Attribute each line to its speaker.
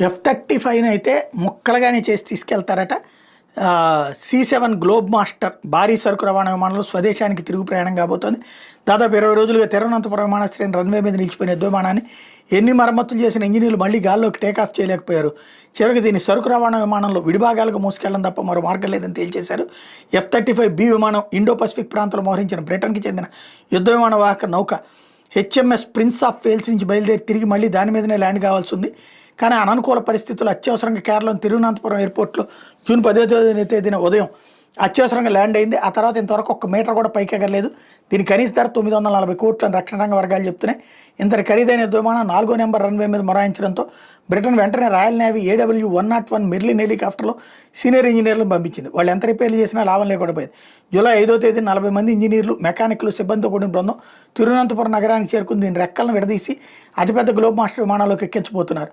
Speaker 1: F thirty five అయితే ముక్కలుగానే చేసి తీసుకెళ్తారట. సి సెవెన్ గ్లోబ్ మాస్టర్ భారీ సరుకు రవాణా విమానంలో స్వదేశానికి తిరుగు ప్రయాణం కాబోతోంది. దాదాపు ఇరవై రోజులుగా తిరువనంతపురం విమానాశ్రయం రన్వే మీద నిలిచిపోయిన యుద్ధ విమానాన్ని ఎన్ని మరమ్మతులు చేసిన ఇంజనీర్లు మళ్ళీ గాల్లోకి టేకాఫ్ చేయలేకపోయారు. చివరికి దీన్ని సరుకు రవాణా విమానంలో విడిభాగాలకు మోసుకెళ్ళడం తప్ప మరో మార్గం లేదని తేల్చేశారు. ఎఫ్ థర్టీ ఫైవ్ బి విమానం ఇండో పసిఫిక్ ప్రాంతంలో మోహరించిన బ్రిటన్కి చెందిన యుద్ధ విమాన వాహక నౌక హెచ్ఎంఎస్ ప్రిన్స్ ఆఫ్ వేల్స్ నుంచి బయలుదేరి తిరిగి మళ్ళీ దాని మీదనే ల్యాండ్ కావాల్సి ఉంది కానీ అననుకూల పరిస్థితులు అత్యవసరంగా కేరళం తిరువనంతపురం ఎయిర్పోర్ట్లో జూన్ పదో తేదీ- తేదీన ఉదయం అత్యవసరంగా ల్యాండ్ అయింది. ఆ తర్వాత ఇంతవరకు ఒక్క మీటర్ కూడా పైకి ఎగరలేదు. దీని కనీస ధర తొమ్మిది వందల నలభై కోట్లు అని రక్షణ రంగ వర్గాలు చెప్తున్నాయి. ఇంతటి ఖరీదైన విమానం నాలుగో నెంబర్ రన్వే మీద మొరాయించడంతో బ్రిటన్ వెంటనే royal navy AW one naught one Merlin హెలికాప్టర్లో సీనియర్ ఇంజనీర్లను పంపించింది. వాళ్ళు ఎంత రిపేర్లు చేసినా లాభం లేకుండా పోయింది జూలై ఐదో తేదీ నలభై మంది ఇంజనీర్లు మెకానిక్లు సిబ్బందితో కూడిన బృందం తిరువనంతపురం నగరానికి చేరుకుని దీని రెక్కలను విడదీసి అతిపెద్ద గ్లోబ్ మాస్టర్ విమానాల్లోకి ఎక్కించబోతున్నారు.